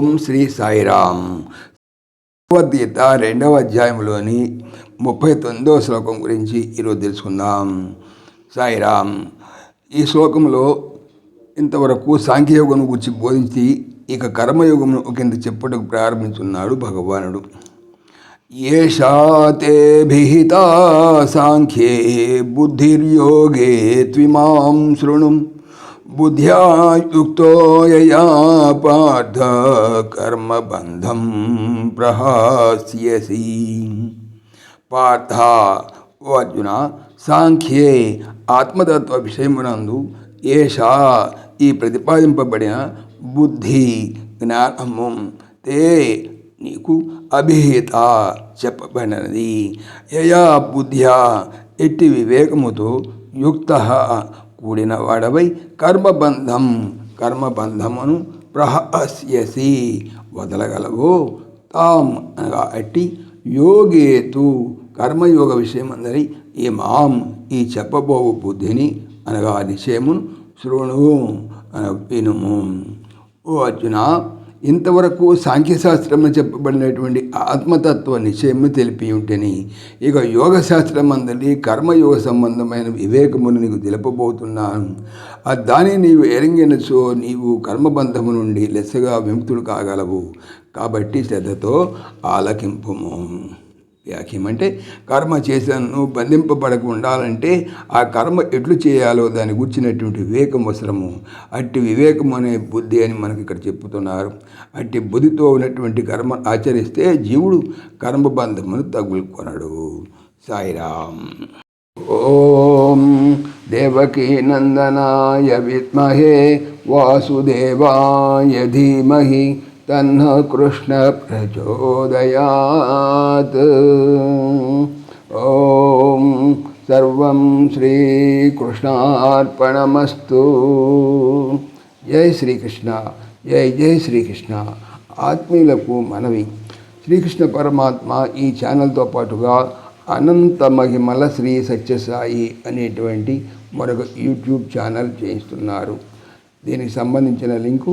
ఓం శ్రీ సాయిరామ్. భగవద్గీత రెండవ అధ్యాయంలోని ముప్పై తొమ్మిదవ శ్లోకం గురించి ఈరోజు తెలుసుకుందాం. సాయిరామ్ ఈ శ్లోకంలో ఇంతవరకు సాంఖ్యయోగం గురించి బోధించి ఇక కర్మయోగమును కింద చెప్పుటకు ప్రారంభించున్నాడు భగవానుడు. ఏషాతే భిహిత సాంఖ్యే బుద్ధిర్యోగే త్విమాం శృణుం. బుద్ధ్యా యుక్తో యయా పార్థ కర్మబంధం ప్రహాస్యసి. పార్థ ఓ అర్జున సాంఖ్యే ఆత్మతత్వ విషయమునందు ఏషా ఈ ప్రతిపాదింపబడిన బుద్ధి జ్ఞానము తే నీకు అభిహిత చెప్పబడినది. యయా బుద్ధ్యా ఎట్టి వివేకముతో యుక్త కూడిన వాడవై కర్మబంధం. కర్మబంధమును ప్రహస్యసి వదలగలవు తాం అనగా అట్టి యోగేతు. కర్మయోగ విషయమందరి ఈ మాం ఈ చెప్పబోవు బుద్ధిని అనగా నిశ్చయమును శృణు అన వినుము ఓ అర్జున ఇంతవరకు సాంఖ్యశాస్త్రము చెప్పబడినటువంటి ఆత్మతత్వ నిశ్చయము తెలిపి ఉంటేని ఇక యోగశాస్త్రం అందరి కర్మయోగ సంబంధమైన వివేకమును నీకు తెలుపబోతున్నాను. దాని దాన్ని నీవు ఎరంగినచో నీవు కర్మబంధము నుండి లెస్సగా విముక్తుడు కాగలవు. కాబట్టి శ్రద్ధతో ఆలకింపుము. వ్యాఖ్యం. అంటే కర్మ చేశాను బంధింపబడక ఉండాలంటే ఆ కర్మ ఎట్లు చేయాలో దాని గుర్చినటువంటి వివేకం అవసరము. అట్టి వివేకం అనే బుద్ధి అని మనకి ఇక్కడ చెప్తున్నారు. అట్టి బుద్ధితో ఉన్నటువంటి కర్మ ఆచరిస్తే జీవుడు కర్మబంధమును తగులుకొనడు. సాయిరామ్. ఓం దేవకీ నందనాయ విద్మహే వాసుదేవాయ ధీమహి తన్న కృష్ణ ప్రచోదయాత్ ఓం సర్వం శ్రీకృష్ణార్పణమస్తు జై శ్రీకృష్ణ జై జై శ్రీకృష్ణ ఆత్మీయులకు మనవి. శ్రీకృష్ణ పరమాత్మ ఈ ఛానల్తో పాటుగా అనంత మహిమల శ్రీ సత్యసాయి అనేటువంటి మరొక యూట్యూబ్ ఛానల్ చేయిస్తున్నారు. దీనికి సంబంధించిన లింకు